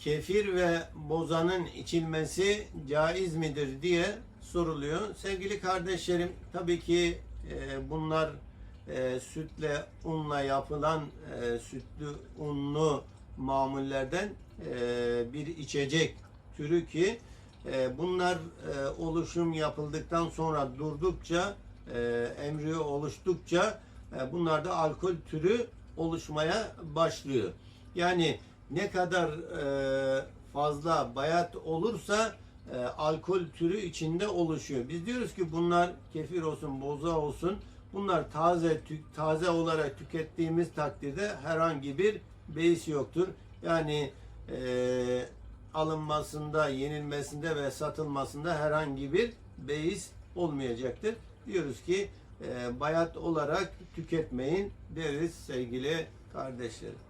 kefir ve bozanın içilmesi caiz midir diye soruluyor. Sevgili kardeşlerim tabii ki e, bunlar e, sütle unla yapılan e, sütlü unlu mamullerden e, bir içecek türü ki bunlar oluşum yapıldıktan sonra durdukça e, embriyo oluştukça bunlarda alkol türü oluşmaya başlıyor. Yani ne kadar e, fazla bayat olursa e, alkol türü içinde oluşuyor. Biz diyoruz ki bunlar kefir olsun, boza olsun bunlar taze tü- taze olarak tükettiğimiz takdirde herhangi bir beis yoktur. Yani e, alınmasında, yenilmesinde ve satılmasında herhangi bir beis olmayacaktır. Diyoruz ki e, bayat olarak tüketmeyin deriz sevgili kardeşlerim.